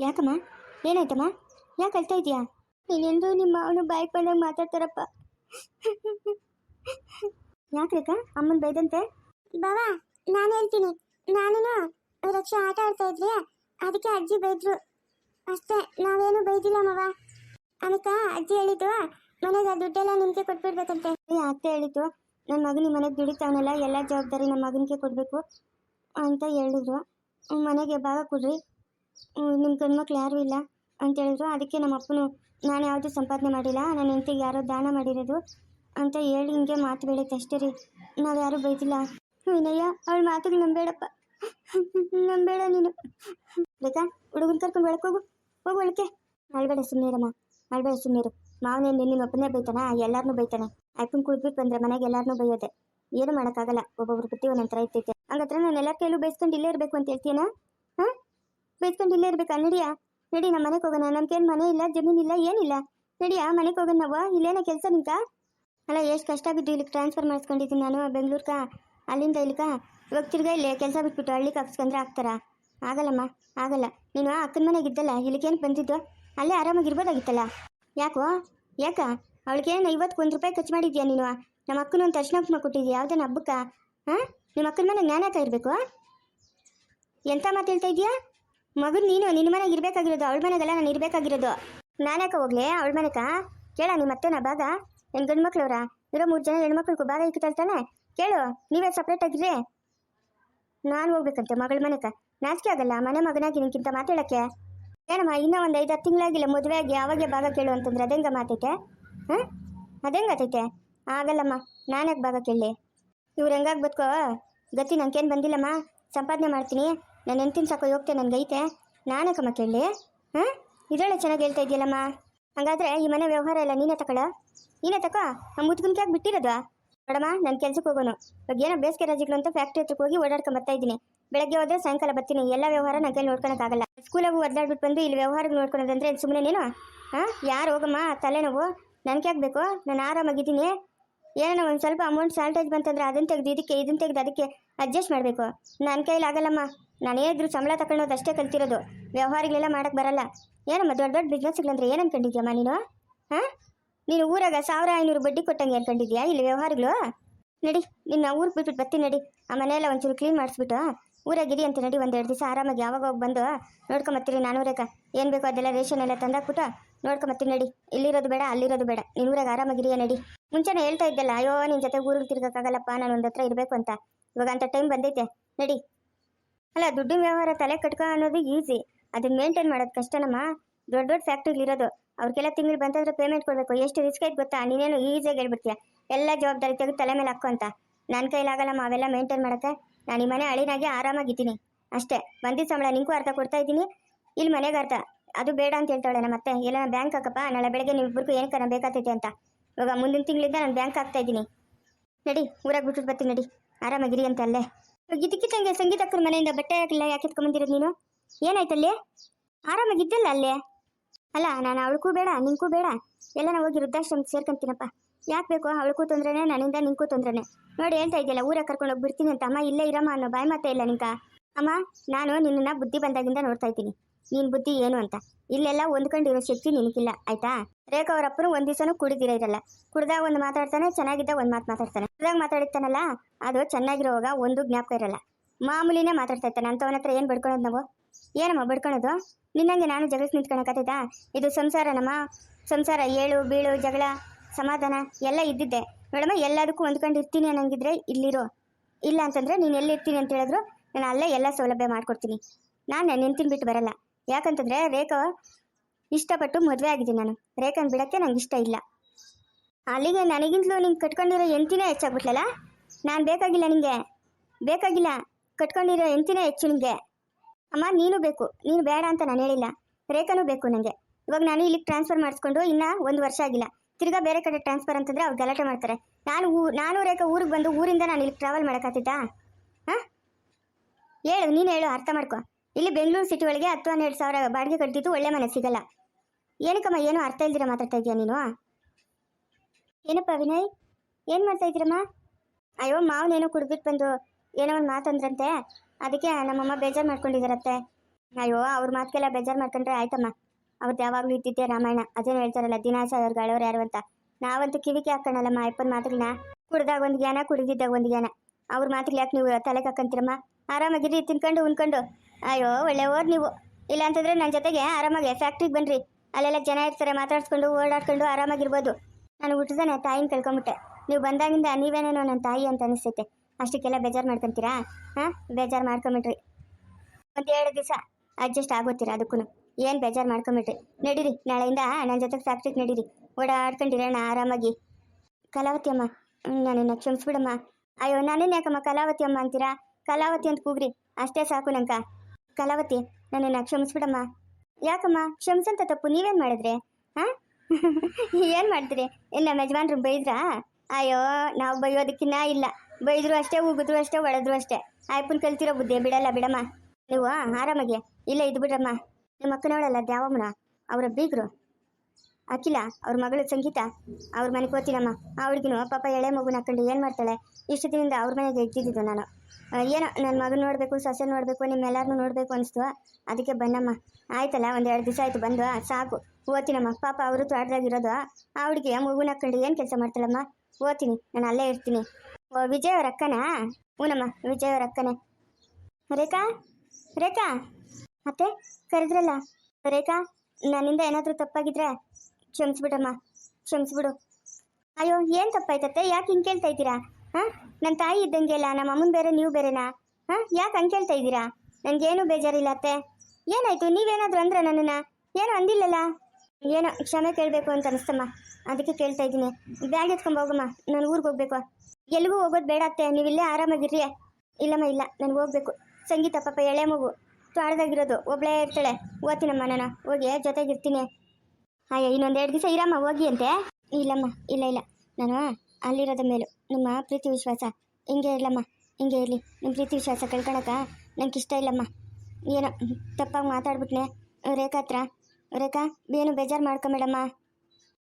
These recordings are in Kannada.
ಯಾಕಮ್ಮ? ಏನಾಯ್ತಮ್ಮ? ಯಾಕೆ ಅಳ್ತಾ ಇದೆಯಾ ನೀನೆಂದು ನಿಮ್ಮ ಅವನು ಬಾಯಿಗೆ ಬಂದಾಗ ಮಾತಾಡ್ತಾರಪ್ಪ. ಯಾಕ್ರೇಕ ಅಮ್ಮನ ಬೈದಂತೆ? ಬಾವಾ ನಾನು ಹೇಳ್ತೀನಿ. ನಾನು ರಕ್ಷೆ ಆಟ ಆಡ್ತಾ ಇದ್ವಿ. ಅದಕ್ಕೆ ಅಜ್ಜಿ ಬೈದ್ರು. ಅಷ್ಟೇ ನಾವೇನು ಬೈದಿಲ್ಲ ಮವ. ಅದಕ್ಕ ಅಜ್ಜಿ ಹೇಳಿದ್ದು ಮನೆಗೆ ದುಡ್ಡೆಲ್ಲ ನಿಮ್ಗೆ ಕೊಟ್ಬಿಡ್ಬೇಕಂತೆ. ಅತ್ತೆ ಹೇಳಿದ್ದು ನನ್ನ ಮಗನ ಮನೆಗೆ ದುಡಿತಾವನಲ್ಲ ಎಲ್ಲ ಜವಾಬ್ದಾರಿ ನಮ್ಮ ಮಗನಿಗೆ ಕೊಡಬೇಕು ಅಂತ ಹೇಳಿದ್ರು. ಮನೆಗೆ ಭಾಗ ಕೊಡ್ರಿ. ನಿಮ್ಮ ಗಂಡ್ಮಕ್ಳು ಯಾರೂ ಇಲ್ಲ ಅಂತ ಹೇಳಿದ್ರು. ಅದಕ್ಕೆ ನಮ್ಮ ಅಪ್ಪನು, ನಾನು ಯಾವುದು ಸಂಪಾದನೆ ಮಾಡಿಲ್ಲ, ನನ್ನ ಹೆಂಡತಿಗೆ ಯಾರೋ ದಾನ ಮಾಡಿರೋದು ಅಂತ ಹೇಳಿ ಹಿಂಗೆ ಮಾತು ಬೆಳೀತೆ ಅಷ್ಟೇ ರೀ. ನಾವು ಯಾರೂ ಬೈದಿಲ್ಲ. ವಿನಯ್ಯ ಅವಳ ಮಾತಿಗೆ ನಂಬೇಡಪ್ಪ ನಂಬೇಡ ನೀನು. ಬೇಕಾ ಹುಡುಗನ ಕರ್ಕೊಂಡು ಬೆಳಕು ಹೋಗು. ಒಳಕ್ಕೆ. ಅಳ್ಬೇಡ ಸುಮ್ಮನಿರಮ್ಮ ಅಳ್ಬೇಡ ಸುಮ್ಮನಿರು ಮಾವನೇ ನಿನ್ನ ಒಬ್ಬನೇ ಬೈತಾನ ಎಲ್ಲಾರನ್ನೂ ಬೈತಾನೆ. ಅಪ್ಪನ ಕುಡ್ಬಿಟ್ಟು ಬಂದ್ರೆ ಮನೆಗೆ ಎಲ್ಲಾರನ್ನೂ ಬೈಯೋದೆ. ಏನು ಮಾಡೋಕ್ಕಾಗಲ್ಲ. ಒಬ್ಬೊಬ್ರು ಬುದ್ಧಿ ಒಂದೊಂದು ಥರ ಇರ್ತೈತೆ. ಹಂಗತ್ರ ನಾನು ಎಲ್ಲ ಕೈಲೂ ಬೈಸ್ಕೊಂಡು ಇಲ್ಲೇ ಇರಬೇಕು ಅಂತ ಹೇಳ್ತೀಯನಾ? ಹಾಂ ಬೈಸ್ಕೊಂಡು ಇಲ್ಲೇ ಇರ್ಬೇಕಾ. ನಡಿಯಾ, ನಡಿ ನಮ್ಮ ಮನೆಗೆ ಹೋಗೋಣ. ನಮ್ಗೇನು ಮನೆ ಇಲ್ಲ ಜಮೀನಿಲ್ಲ ಏನಿಲ್ಲ. ನಡಿಯಾ, ಮನೆಗೆ ಹೋಗೋಣ ನಾವು. ಇಲ್ಲೇನೋ ಕೆಲಸ ನಿಂಕ ಅಲ್ಲ, ಎಷ್ಟು ಕಷ್ಟ ಬಿದ್ದು ಇಲ್ಲಿ ಟ್ರಾನ್ಸ್ಫರ್ ಮಾಡಿಸ್ಕೊಂಡಿದ್ದೀನಿ ನಾನು, ಬೆಂಗಳೂರ್ಕ. ಅಲ್ಲಿಂದ ಇಲ್ಲಿಕ ಇವಾಗ ತಿರ್ಗಾ ಇಲ್ಲಿ ಕೆಲಸ ಬಿಟ್ಬಿಟ್ಟು ಹಳ್ಳಿಗೆ ಹಾಕ್ಸ್ಕೊಂಡ್ರೆ ಆಗ್ತಾರಾ? ಆಗಲ್ಲಮ್ಮ, ಆಗಲ್ಲ. ನೀನು ಅಕ್ಕನ ಮನೆಗೆ ಇದ್ದಲ್ಲ, ಇಲ್ಲಿಗೇನು ಬಂದಿದ್ದು ಅಲ್ಲೇ ಆರಾಮಾಗಿರ್ಬೋದಾಗಿತ್ತಲ್ಲ? ಯಾಕೋ? ಯಾಕ? ಅವಳಿಗೇನು ಐವತ್ತು ಒಂದು ರೂಪಾಯಿ ಖರ್ಚು ಮಾಡಿದ್ಯಾ ನೀನು? ನಮ್ಮ ಅಕ್ಕನ ಒಂದು ಕುಂಕುಮ ಕೊಟ್ಟಿದ್ಯಾ? ಯಾವುದನ್ನ ಹಬ್ಬಕ್ಕ? ಹಾಂ ನಿಮ್ಮ ಅಕ್ಕನ ಮನೆಗೆ ಜ್ಞಾನ ಯಾಕೆ ಇರಬೇಕು? ಎಂತ ಮಾತು ಹೇಳ್ತಾ ಇದೀಯಾ? ಮಗನ್ ನೀನು ನಿನ್ನ ಮನೆಗೆ ಇರಬೇಕಾಗಿರೋದು, ಅವಳ ಮನೆಗೆಲ್ಲ ನಾನು ಇರಬೇಕಾಗಿರೋದು. ನಾನ್ಯಾಕೆ ಹೋಗ್ಲಿ, ಅವಳ ಮನೆಕ? ಕೇಳ ನಿಮ್ಮ ಅತ್ತೆನ ಭಾಗ? ನನ್ನ ಗಂಡು ಮಕ್ಳವ್ರ ಇರೋ ಮೂರು ಜನ ಹೆಣ್ಮಕ್ಳಿಗೂ ಭಾಗ ಇಕ್ಕಿತಾಳ್ತಾನೆ ಕೇಳು, ನೀವೇ ಸಪ್ರೇಟ್ ಆಗಿರ್ರಿ. ನಾನು ಹೋಗ್ಬೇಕಂತೆ ಮಗಳ ಮನೆಕ. ನಾಚಿಕೆ ಆಗಲ್ಲ, ಮನೆ ಮಗನಾಗಿ ನಿನ್ಕಿಂತ ಮಾತಾಡಕ್ಕೆ. ಏನಮ್ಮ, ಇನ್ನೂ ಒಂದು ಐದು ಹತ್ತು ತಿಂಗಳಾಗಿಲ್ಲ, ಮದುವೆ ಆಗಿ ಯಾವಾಗೆ ಭಾಗ ಕೇಳು ಅಂತಂದ್ರೆ ಅದೆಂಗ ಮಾತೈತೆ? ಹಾಂ? ಅದೆಂಗ ಆತೈತೆ? ಆಗಲ್ಲಮ್ಮ, ನಾನ್ಯಾಕೆ ಭಾಗ ಕೇಳಿ ಇವ್ರು ಹೆಂಗಾಗಿ ಬದುಕೋ? ಗತಿ ಏನು ಬಂದಿಲ್ಲಮ್ಮ? ಸಂಪಾದನೆ ಮಾಡ್ತೀನಿ. ನಾನು ಹೆಂಡ್ತಿನ ಸಾಕೋ ಹೋಗ್ತೆ ನನಗೈತೆ ನಾನಕ್ಕಮ್ಮ ಕೇಳಿ ಹಾಂ? ಇದೊಳ್ಳೆ ಚೆನ್ನಾಗಿ ಹೇಳ್ತಾ ಇದೆಯಲ್ಲಮ್ಮ ಹಂಗಾದ್ರೆ ಈ ಮನೆ ವ್ಯವಹಾರ ಎಲ್ಲ ನೀನೇ ತಕೊಳ್ಳೋ? ನೀನೇ ತಕೋ? ಆ ಮುದ್ಗುನ್ಕ್ಯಾಗ ಬಿಟ್ಟಿರೋದು? ನೋಡಮ್ಮ, ನಾನು ಕೆಲ್ಸಕ್ಕೆ ಹೋಗೋನು. ಇವಾಗ ಏನೋ ಬೇಸಿಗೆ ರಜೆಗಳು ಅಂತ ಫ್ಯಾಕ್ಟ್ರಿ ಹತ್ರಕ್ಕೆ ಹೋಗಿ ಓಡಾಡ್ಕೊಂಡು ಬರ್ತಾ ಇದ್ದೀನಿ. ಬೆಳಗ್ಗೆ ಹೋದ್ರೆ ಸಾಯಂಕಾಲ ಬರ್ತೀನಿ. ಎಲ್ಲ ವ್ಯವಹಾರ ನನ್ನ ಕೈಲಿ ನೋಡ್ಕೊಳಕ್ಕಾಗಲ್ಲ ಸ್ಕೂಲಾಗು ಒದ್ದಾಡ್ಬಿಟ್ಟು ಬಂದು ಇಲ್ಲಿ ವ್ಯವಹಾರಕ್ಕೆ ನೋಡ್ಕೊಳೋದಂದ್ರೆ ಸುಮ್ಮನೆ ನೀನು? ಹಾಂ? ಯಾರು ಹೋಗಮ್ಮ ತಲೆನೋವು? ನನಗೆ ಯಾಕೆ ಬೇಕು? ನಾನು ಆರಾಮಾಗಿದ್ದೀನಿ. ಏನೋ ಒಂದು ಸ್ವಲ್ಪ ಅಮೌಂಟ್ ಸ್ಯಾಲ್ಟೇಜ್ ಬಂತಂದ್ರೆ ಅದನ್ನು ತೆಗೆದು, ಇದಕ್ಕೆ ಇದನ್ನು ತೆಗೆದು, ಅದಕ್ಕೆ ಅಡ್ಜಸ್ಟ್ ಮಾಡಬೇಕು. ನನ್ನ ಕೈಲಿ ಆಗಲ್ಲಮ್ಮ. ನಾನು ಏನಿದ್ರು ಸಂಬಳ ತಗೊಳ್ಳೋದು ಅಷ್ಟೇ ಕಲ್ತಿರೋದು. ವ್ಯವಹಾರಗಳೆಲ್ಲ ಮಾಡಕ್ಕೆ ಬರಲ್ಲ. ಏನಮ್ಮ ದೊಡ್ಡ ದೊಡ್ಡ ಬಿಸ್ನೆಸ್ಗಳಂದ್ರೆ ಏನು ಅನ್ಕೊಂಡಿದ್ಯಮ್ಮ ನೀನು? ಹಾಂ? ನೀನು ಊರಾಗ ಸಾವಿರ ಐನೂರು ಬಡ್ಡಿ ಕೊಟ್ಟಂಗೆ ಅನ್ಕೊಂಡಿದ್ಯಾ? ಇಲ್ಲಿ ವ್ಯವಹಾರಗಳು? ನಡಿ, ನಿನ್ನ ಊರಿಗೆ ಬಿಟ್ಬಿಟ್ಟು ಬರ್ತೀನಿ ನಡಿ. ಆ ಮನೆಯೆಲ್ಲ ಒಂಚೂರು ಕ್ಲೀನ್ ಮಾಡಿಸ್ಬಿಟ್ಟು ಊರಾಗಿರಿ ಅಂತ ನಡಿ ಒಂದೆರಡು ದಿವಸ ಆರಾಮಾಗಿ ಯಾವಾಗ ಹೋಗಿ ಬಂದು ನೋಡ್ಕೊಂಬತ್ತೀರಿ ನಾನು ಊರಾಗ. ಏನು ಬೇಕೋ ಅದೆಲ್ಲ ರೇಷನ್ ಎಲ್ಲ ತಂದಾಕ್ಬಿಟ್ಟು ನೋಡ್ಕೊಂಬತ್ತೀನಿ ನಡಿ. ಇಲ್ಲಿರೋದು ಬೇಡ, ಅಲ್ಲಿರೋದು ಬೇಡ. ನೀನು ಊರಾಗ ಆರಾಮಾಗಿರಿಯ ನಡಿ. ಮುಂಚೆನೇ ಹೇಳ್ತಾ ಇದ್ದಲ್ಲ, ಅಯ್ಯೋ ನಿನ್ನ ಜೊತೆ ಊರಿಗೆ ತಿರ್ಗಕ್ಕಾಗಲ್ಲಪ್ಪ, ನಾನು ಒಂದು ಹತ್ರ ಇರಬೇಕು ಅಂತ. ಇವಾಗ ಅಂತ ಟೈಮ್ ಬಂದೈತೆ. ನಡಿ. ಅಲ್ಲ, ದುಡ್ಡಿನ ವ್ಯವಹಾರ ತಲೆ ಕಟ್ಕೊ ಅನ್ನೋದು ಈಸಿ ಅದನ್ನ ಮೇಂಟೈನ್ ಮಾಡೋದು ಕಷ್ಟನಮ್ಮ. ದೊಡ್ಡ ದೊಡ್ಡ ಫ್ಯಾಕ್ಟ್ರಿಗಳಿರೋದು ಅವ್ರಿಗೆಲ್ಲ ತಿಂಗಳು ಬಂತಂದ್ರೆ ಪೇಮೆಂಟ್ ಕೊಡಬೇಕು. ಎಷ್ಟು ರಿಸ್ಕ್ ಐತೆ ಗೊತ್ತಾ? ನೀನೇನು ಈಸಿಯಾಗಿ ಹೇಳ್ಬಿಡ್ತೀಯ. ಎಲ್ಲ ಜವಾಬ್ದಾರಿ ತೆಗೆದು ತಲೆ ಮೇಲೆ ಹಾಕೋ ಅಂತ. ನನ್ನ ಕೈಲಾಗಲ್ಲಮ್ಮ ಅವೆಲ್ಲ ಮೇಂಟೈನ್ ಮಾಡೋಕ್ಕೆ. ನಾನು ಈ ಮನೆ ಅಳಿನಾಗಿ ಆರಾಮಾಗಿದ್ದೀನಿ ಅಷ್ಟೇ. ಬಂದಿದ್ದ ಸಂಬಳ ನಿಂಗೂ ಅರ್ಥ ಕೊಡ್ತಾ ಇದ್ದೀನಿ. ಇಲ್ಲಿ ಮನೆಗೆ ಅರ್ಥ ಅದು ಬೇಡ ಅಂತ ಹೇಳ್ತಾಳೆ ನಮ್ಮ ಮತ್ತೆ ಎಲ್ಲ ಬ್ಯಾಂಕ್ ಹಾಕಪ್ಪ. ನಾಳೆ ಬೆಳಗ್ಗೆ ನೀವು ಇಬ್ಬರಿಗೂ ಏನಕ್ಕೆ ನಾನು ಬೇಕಾಗ್ತೈತೆ ಅಂತ. ಇವಾಗ ಮುಂದಿನ ತಿಂಗಳಿಂದ ನಾನು ಬ್ಯಾಂಕ್ ಹಾಕ್ತಾ ಇದ್ದೀನಿ. ನಡಿ, ಊರಾಗ ಬಿಟ್ಬಿಟ್ಟು ಬರ್ತೀನಿ ನಡಿ. ಆರಾಮಾಗಿರಿ ಅಂತ ಅಲ್ಲೇ ಇವಾಗ ಸಂಗೀತ ಅಕ್ಕರ ಮನೆಯಿಂದ ಬಟ್ಟೆ ಹಾಕಿಲ್ಲ, ಯಾಕೆ ಎತ್ಕೊಂಬಂದಿರೋದು ನೀನು? ಏನಾಯ್ತು ಏನಾಯ್ತಲ್ಲಿ ಆರಾಮಾಗಿದ್ದಲ್ಲ ಅಲ್ಲೇ? ಅಲ್ಲ, ನಾನು ಅವಳಕ್ಕೂ ಬೇಡ ನಿಂಗೂ ಬೇಡ. ಎಲ್ಲ ನಾವು ಹೋಗಿ ವೃದ್ಧಾಶ್ರಮಕ್ಕೆ ಸೇರ್ಕೊಂತೀನಪ್ಪ. ಯಾಕೆ ಬೇಕು? ಅವಳಕ್ಕೂ ತೊಂದ್ರೆ ನನ್ನಿಂದ ನಿಂಗೂ ತೊಂದ್ರೆ ನೋಡಿ ಹೇಳ್ತಾ ಇದೆಯಲ್ಲ ಊರ ಕರ್ಕೊಂಡು ಹೋಗಿ ಬಿಡ್ತೀನಿ ಅಂತ. ಅಮ್ಮ ಇಲ್ಲೇ ಇರಮ್ಮ ಅನ್ನೋ ಬಾಯಿ ಮಾತೇ ಇಲ್ಲ ನಿಂಕ? ಅಮ್ಮ, ನಾನು ನಿನ್ನನ್ನು ಬುದ್ಧಿ ಬಂದಾಗಿಂದ ನೋಡ್ತಾ ಇದ್ದೀನಿ. ನೀನು ಬುದ್ಧಿ ಏನು ಅಂತ? ಇಲ್ಲೆಲ್ಲ ಹೊಂದ್ಕೊಂಡಿರೋ ಶಕ್ತಿ ನಿನಗಿಲ್ಲ, ಆಯ್ತಾ? ರೇಖಾ ಅವ್ರ ಒಂದ್ ದಿವಸನೂ ಕುಡಿದಿರ ಇರಲ್ಲ. ಕುಡ್ದಾಗ ಒಂದು ಮಾತಾಡ್ತಾನೆ ಚೆನ್ನಾಗಿದ್ದ ಒಂದ್ ಮಾತು ಮಾತಾಡ್ತಾನೆ. ಕುಡ್ದಾಗ ಮಾತಾಡಿರ್ತಾನಲ್ಲ, ಅದು ಚೆನ್ನಾಗಿರೋವಾಗ ಒಂದು ಜ್ಞಾಪಕ ಇರಲ್ಲ. ಮಾಮೂಲಿನೇ ಮಾತಾಡ್ತಾ ಇರ್ತಾನೆ, ಅಂತವನ ಹತ್ರ ಏನು ಬಡ್ಕೊಳೋದು ನಾವು? ಏನಮ್ಮ ಬಡ್ಕೊಳೋದು? ನಿನ್ನಂಗೆ ನಾನು ಜಗಳಕ್ಕೆ ನಿಂತ್ಕೊಳಕತ್ತೈತಾ ಇದು ಸಂಸಾರ ನಮ್ಮ ಸಂಸಾರ ಏಳು, ಬೀಳು, ಜಗಳ, ಸಮಾಧಾನ ಎಲ್ಲ ಇದ್ದಿದ್ದೆ. ನೋಡಮ್ಮ, ಎಲ್ಲದಕ್ಕೂ ಹೊಂದ್ಕೊಂಡು ಇರ್ತೀನಿ ಅನ್ನಂಗಿದ್ರೆ ಇಲ್ಲಿರೋ. ಇಲ್ಲ ಅಂತಂದ್ರೆ ನೀನು ಎಲ್ಲಿ ಇರ್ತೀನಿ ಅಂತ ಹೇಳಿದ್ರು, ನಾನು ಅಲ್ಲೇ ಎಲ್ಲ ಸೌಲಭ್ಯ ಮಾಡ್ಕೊಡ್ತೀನಿ. ನಾನು ನಿಂತಿನ್ ಬಿಟ್ಟು ಬರಲ್ಲ. ಯಾಕಂತಂದ್ರೆ ರೇಖಾ ಇಷ್ಟಪಟ್ಟು ಮದುವೆ ಆಗಿದೆ ನಾನು. ರೇಖನ್ ಬಿಡಕ್ಕೆ ನಂಗೆ ಇಷ್ಟ ಇಲ್ಲ. ಅಲ್ಲಿಗೆ ನನಗಿಂತಲೂ ನಿಂಗೆ ಕಟ್ಕೊಂಡಿರೋ ಎಂತಿನೇ ಹೆಚ್ಚಾಗ್ಬಿಟ್ಲಲ್ಲ? ನಾನು ಬೇಕಾಗಿಲ್ಲ ನಿಂಗೆ. ಬೇಕಾಗಿಲ್ಲ ಕಟ್ಕೊಂಡಿರೋ ಎಂತಿನೇ ಹೆಚ್ಚು ನಿಂಗೆ. ಅಮ್ಮ, ನೀನು ಬೇಕು. ನೀನು ಬೇಡ ಅಂತ ನಾನು ಹೇಳಿಲ್ಲ. ರೇಖಾನೂ ಬೇಕು ನನಗೆ ಇವಾಗ ನಾನು ಇಲ್ಲಿಗೆ ಟ್ರಾನ್ಸ್ಫರ್ ಮಾಡಿಸ್ಕೊಂಡು ಇನ್ನೂ ಒಂದು ವರ್ಷ ಆಗಿಲ್ಲ. ತಿರ್ಗಾ ಬೇರೆ ಕಡೆ ಟ್ರಾನ್ಸ್ಫರ್ ಅಂತಂದ್ರೆ ಅವ್ರು ಗಲಾಟೆ ಮಾಡ್ತಾರೆ. ನಾನು ಊ, ನಾನು ರೇಖಾ ಊರಿಗೆ ಬಂದು ಊರಿಂದ ನಾನು ಇಲ್ಲಿ ಟ್ರಾವೆಲ್ ಮಾಡೋಕ್ಕಾತಿದ್ದ ಹಾಂ? ಹೇಳು, ನೀನು ಹೇಳು, ಅರ್ಥ ಮಾಡ್ಕೊ. ಇಲ್ಲಿ ಬೆಂಗಳೂರು ಸಿಟಿ ಒಳಗೆ ಹತ್ತು ಹನ್ನೆರಡು ಸಾವಿರ ಬಾಡಿಗೆ ಕಟ್ತಿದ್ದು ಒಳ್ಳೆ ಮನೆ ಸಿಗಲ್ಲ. ಏನಕ್ಕಮ್ಮ, ಏನು ಅರ್ಥ ಇಲ್ದಿರ ಮಾತಾಡ್ತಾ ಇದೀಯ ನೀನು? ಏನಪ್ಪ ವಿನಯ್, ಏನು ಮಾಡ್ತಾ ಇದ್ದೀರಮ್ಮ? ಅಯ್ಯೋ, ಮಾವನೇನೋ ಕುಡ್ಬಿಟ್ಟು ಬಂದು ಏನೋ ಒಂದು ಮಾತಂದ್ರಂತೆ ಅದಕ್ಕೆ ನಮ್ಮಮ್ಮ ಬೇಜಾರು ಮಾಡ್ಕೊಂಡಿದ್ದಾರತ್ತೆ ಅಯ್ಯೋ, ಅವ್ರ ಮಾತಿಗೆಲ್ಲ ಬೇಜಾರು ಮಾಡ್ಕೊಂಡ್ರೆ ಆಯ್ತಮ್ಮ. ಅವ್ರದ್ದು ಯಾವಾಗಲೂ ಇದ್ದಿದ್ದೆ ರಾಮಾಯಣ. ಅದೇನು ಹೇಳ್ತಾರಲ್ಲ, ದಿನಾಶ ಅವ್ರಿಗೆ ಅಳೋರು ಯಾರು ಅಂತ. ನಾವಂತೂ ಕಿವಿಗೆ ಹಾಕೋಣಲ್ಲಮ್ಮ ಅಯ್ಯಪ್ಪನ ಮಾತುಗಳನ್ನ ಕುಡ್ದಾಗ ಒಂದು ಜ್ಞಾನ, ಕುಡಿದಿದ್ದಾಗ ಒಂದು ಜ್ಞಾನ. ಅವ್ರ ಮಾತುಗಳು ಯಾಕೆ ನೀವು ತಲೆಗೆ ಹಾಕೊಂತೀರಮ್ಮ? ಆರಾಮಾಗಿರಿ ತಿನ್ಕೊಂಡು, ಉಣ್ಕೊಂಡು. ಅಯ್ಯೋ ಒಳ್ಳೆ ಒಳ್ಳೆಯವ್ರು ನೀವು. ಇಲ್ಲ ಅಂತಂದ್ರೆ ನನ್ನ ಜೊತೆಗೆ ಆರಾಮಾಗಿ ಫ್ಯಾಕ್ಟ್ರಿಗೆ ಬನ್ನಿರಿ ಅಲ್ಲೆಲ್ಲ ಜನ ಇರ್ತಾರೆ, ಮಾತಾಡ್ಸ್ಕೊಂಡು, ಓಡಾಡ್ಕೊಂಡು ಆರಾಮಾಗಿರ್ಬೋದು. ನಾನು ಹುಟ್ಟಿದಾನೆ ತಾಯಿನ ಕಳ್ಕೊಂಬಿಟ್ಟೆ. ನೀವು ಬಂದಾಗಿಂದ ನೀವೇನೇನೋ ನನ್ನ ತಾಯಿ ಅಂತ ಅನಿಸ್ತೈತೆ. ಅಷ್ಟಕ್ಕೆಲ್ಲ ಬೇಜಾರು ಮಾಡ್ಕೊಂತೀರಾ? ಹಾಂ, ಬೇಜಾರು ಮಾಡ್ಕೊಂಬಿಟ್ರಿ. ಒಂದು ಎರಡು ದಿವಸ ಅಡ್ಜಸ್ಟ್ ಆಗೋತೀರಾ ಅದಕ್ಕೂ ಏನು ಬೇಜಾರು ಮಾಡ್ಕೊಂಬಿಟ್ರಿ. ನಡೀರಿ, ನಾಳೆಯಿಂದ ನನ್ನ ಜೊತೆಗೆ ಫ್ಯಾಕ್ಟ್ರಿಗೆ ನಡೀರಿ. ಓಡಾಡ್ಕೊಂಡಿರೋಣ ಆರಾಮಾಗಿ. ಕಲಾವತಿ ಅಮ್ಮ ನನ್ನನ್ನು ಕ್ಷಮಿಸ್ಬಿಡಮ್ಮ. ಅಯ್ಯೋ, ನಾನೇನು ಯಾಕಮ್ಮ ಕಲಾವತಿ ಅಮ್ಮ ಅಂತೀರಾ? ಕಲಾವತಿ ಅಂತ ಕೂಗ್ರಿ. ಅಷ್ಟೇ ಸಾಕು ನಂಕ. ಕಲಾವತಿ, ನನ್ನನ್ನು ಕ್ಷಮಿಸ್ಬಿಡಮ್ಮ. ಯಾಕಮ್ಮ? ಕ್ಷಮಿಸಂತ ತಪ್ಪು ನೀವೇನು ಮಾಡಿದ್ರಿ? ಹಾಂ ಏನು ಮಾಡ್ತೀರಿ? ನಮ್ಮ ಯಜಮಾನ್ರು ಬೈದ್ರಾ? ಅಯ್ಯೋ, ನಾವು ಬೈಯೋದಕ್ಕಿನ್ನ ಇಲ್ಲ. ಬೈದ್ರು ಅಷ್ಟೇ, ಉಗಿದ್ರು ಅಷ್ಟೇ ಒಡೆದ್ರು ಅಷ್ಟೇ. ಆಯ್ಪನ್ ಕಲ್ತಿರೋ ಬುದ್ಧಿ ಬಿಡಲ್ಲ ಬಿಡಮ್ಮ. ನೀವು ಆರಾಮಾಗಿ ಇಲ್ಲ ಇದು ಬಿಡಮ್ಮ ನಿಮ್ಮ ಅಕ್ಕನವಳಲ್ಲ ದ್ಯಾವಮ್ಮನ ಅವರ ಬೀಗರು. ಅಖಿಲ ಅವ್ರ ಮಗಳು ಸಂಗೀತ ಅವ್ರ ಮನೆಗೆ ಹೋಗ್ತೀನಮ್ಮ ಅವಳಿಗೂ ಪಾಪ ಎಳೆ ಮಗುನ ಹಾಕೊಂಡು ಏನು ಮಾಡ್ತಾಳೆ? ಇಷ್ಟು ದಿನದಿಂದ ಅವ್ರ ಮನೆಗೆ ಇದ್ದಿದ್ದು ನಾನು. ಆ, ಏನೋ ನನ್ನ ಮಗನ ನೋಡಬೇಕು ಸೊಸೆ ನೋಡಬೇಕು ನಿಮ್ಮೆಲ್ಲರನ್ನೂ ನೋಡಬೇಕು ಅನಿಸ್ತು. ಅದಕ್ಕೆ ಬನ್ನಮ್ಮ ಆಯ್ತಲ್ಲ ಒಂದು ಎರಡು ದಿವಸ ಆಯಿತು ಬಂದು ಸಾಕು. ಓದ್ತೀನಮ್ಮ ಪಾಪ ಅವರು ತ್ವಾಡ್ದಾಗಿರೋದು ಅವಳಿಗೆ ಮಗುನ ಹಾಕೊಂಡು ಏನು ಕೆಲಸ ಮಾಡ್ತಾಳಮ್ಮ? ಓದ್ತೀನಿ ನಾನು ಅಲ್ಲೇ ಇರ್ತೀನಿ. ಓ ವಿಜಯ್ ಅವ್ರ ಅಕ್ಕನಾ? ಹ್ಞೂನಮ್ಮ ವಿಜಯ್ ಅವ್ರ ಅಕ್ಕನೇ. ರೇಖಾ? ರೇಖಾ? ಮತ್ತೆ ಕರೆದ್ರಲ್ಲ? ರೇಖಾ ನನ್ನಿಂದ ಏನಾದರೂ ತಪ್ಪಾಗಿದ್ರೆ ಕ್ಷಮಿಸ್ಬಿಡಮ್ಮ, ಕ್ಷಮಿಸ್ಬಿಡು. ಅಯ್ಯೋ, ಏನು ತಪ್ಪಾಯ್ತತ್ತೆ? ಯಾಕೆ ಹಿಂಗೆ ಕೇಳ್ತಾ ಇದ್ದೀರಾ? ಹಾಂ? ನನ್ನ ತಾಯಿ ಇದ್ದಂಗೆ ಇಲ್ಲ ನಮ್ಮ ಅಮ್ಮನ ಬೇರೆ, ನೀವು ಬೇರೆನಾ? ಹಾಂ? ಯಾಕೆ ಹಂಗೆ ಕೇಳ್ತಾ ಇದ್ದೀರಾ? ನನಗೇನು ಬೇಜಾರಿಲ್ಲ ಅತ್ತೆ. ಏನಾಯ್ತು? ನೀವೇನಾದರೂ ಅಂದ್ರೆ ನನ್ನನ್ನು? ಏನು ಅಂದಿಲ್ಲಲ್ಲ? ಏನೋ ಕ್ಷಮೆ ಕೇಳಬೇಕು ಅಂತ ಅನಿಸ್ತಮ್ಮ. ಅದಕ್ಕೆ ಕೇಳ್ತಾ ಇದ್ದೀನಿ. ಬ್ಯಾಗ್ ಎತ್ಕೊಂಡ್ ಹೋಗಮ್ಮ. ನಾನು ಊರಿಗೆ ಹೋಗ್ಬೇಕು. ಎಲ್ಲಿಗೂ ಹೋಗೋದು ಬೇಡ ಅತ್ತೆ. ನೀವಿಲ್ಲೇ ಆರಾಮಾಗಿರ್ರಿ. ಇಲ್ಲಮ್ಮ, ಇಲ್ಲ. ನಾನು ಹೋಗ್ಬೇಕು. ಸಂಗೀತ ಪಾಪ ಎಳೆ ಮಗು. ತಾಳ್ದಾಗಿರೋದು. ಒಬ್ಳೇ ಇರ್ತಾಳೆ. ಓದ್ತೀನಮ್ಮ ನಾನು. ಹೋಗಿ ಜೊತೆಗಿರ್ತೀನಿ ಅಯ್ಯೋ ಇನ್ನೊಂದು ಎರಡು ದಿವಸ ಇರಮ್ಮ ಹೋಗಿ ಅಂತೆ ಇಲ್ಲಮ್ಮ, ಇಲ್ಲ ಇಲ್ಲ. ನಾನು ಅಲ್ಲಿರೋದ ಮೇಲೂ. ನಿಮ್ಮ ಪ್ರೀತಿ ವಿಶ್ವಾಸ ಹಿಂಗೆ ಇರಲಮ್ಮ, ಹಿಂಗೆ ಇರಲಿ. ನಿಮ್ಮ ಪ್ರೀತಿ ವಿಶ್ವಾಸ ಕಳ್ಕೊಳಕ ನಂಗೆ ಇಷ್ಟ ಇಲ್ಲಮ್ಮ. ಏನೋ ತಪ್ಪಾಗಿ ಮಾತಾಡ್ಬಿಟ್ನೆ. ರೇಖಾ ಹತ್ರ. ರೇಖಾ ಏನು ಬೇಜಾರು ಮಾಡ್ಕೊಂಬೇಡಮ್ಮ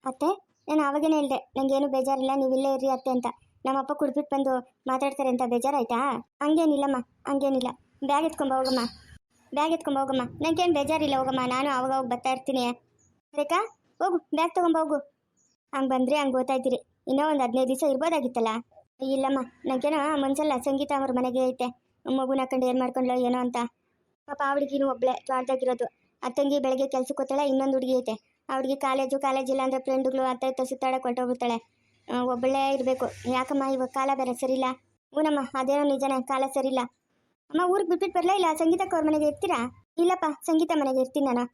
ಅತ್ತೆ, ನಾನು ಆವಾಗೇನೆ ಹೇಳಿದೆ ನನಗೇನು ಬೇಜಾರಿಲ್ಲ, ನೀವು ಇಲ್ಲೇ ಇರ್ರಿ ಅತ್ತೆ ಅಂತ. ನಮ್ಮಪ್ಪ ಕುಡ್ಬಿಟ್ಟು ಬಂದು ಮಾತಾಡ್ತಾರೆ ಅಂತ ಬೇಜಾರಾಯ್ತಾ? ಹಂಗೇನಿಲ್ಲಮ್ಮ, ಹಂಗೇನಿಲ್ಲ. ಬ್ಯಾಗ್ ಎತ್ಕೊಂಬ ಹೋಗಮ್ಮ. ಬ್ಯಾಗ್ ಎತ್ಕೊಂಬ ಹೋಗಮ್ಮ. ನನಗೇನು ಬೇಜಾರಿಲ್ಲ, ಹೋಗಮ್ಮ. ನಾನು ಅವಾಗ ಹೋಗಿ ಬರ್ತಾ ಇರ್ತೀನಿ. ರೇಖಾ ಹೋಗು ಬ್ಯಾಗ್ ತಗೊಂಬ, ಹೋಗು. ಹಂಗೆ ಬಂದರೆ ಹಂಗೆ ಓದ್ತಾಯಿದ್ದೀರಿ ಇನ್ನೂ ಒಂದು ಹದಿನೈದು ದಿವಸ ಇರ್ಬೋದಾಗಿತ್ತಲ್ಲ? ಇಲ್ಲಮ್ಮ ನನಗೇನೋ ಮನ್ಸಲ್ಲ, ಸಂಗೀತ ಅವ್ರ ಮನೆಗೆ ಐತೆ. ಮಗುನ ಹಾಕೊಂಡು ಏನ್ ಮಾಡ್ಕೊಂಡ್ಲೋ ಏನೋ ಅಂತ. ಪಾಪ ಅವಳಿಗಿನ್ನು ಒಬ್ಳೆ ತ್ವಾಟದಾಗಿರೋದು ಅತ್ತಂಗಿ ತಂಗಿ ಬೆಳಗ್ಗೆ ಕೆಲ್ಸಕ್ಕೆ ಹೋಗ್ತಾಳೆ, ಇನ್ನೊಂದು ಹುಡುಗಿ ಐತೆ. ಹುಡುಗಿ ಕಾಲೇಜು ಕಾಲೇಜ್ ಇಲ್ಲ ಅಂದರೆ ಫ್ರೆಂಡ್ಗಳು ಅತ್ತ ಇತ್ತ ಸುತ್ತಾಡಕ್ಕೆ ಹೊರಟೋಗ್ಬಿಡ್ತಾಳೆ. ಒಬ್ಬಳೇ ಇರಬೇಕು. ಯಾಕಮ್ಮ, ಇವಾಗ ಕಾಲ ಬೇರೆ ಸರಿಯಿಲ್ಲ? ಹೂನಮ್ಮ, ಅದೇನೋ ನಿಜನೇ, ಕಾಲ ಸರಿಯಿಲ್ಲ. ಅಮ್ಮ, ಊರಿಗೆ ಬಿಟ್ಬಿಟ್ಟು ಬರ್ಲಾ ಇಲ್ಲ? ಸಂಗೀತಕ್ಕೆ ಅವ್ರ ಮನೆಗೆ ಇರ್ತೀರಾ? ಇಲ್ಲಪ್ಪ, ಸಂಗೀತ ಮನೆಗೆ ಇರ್ತೀನಿ ನಾನು.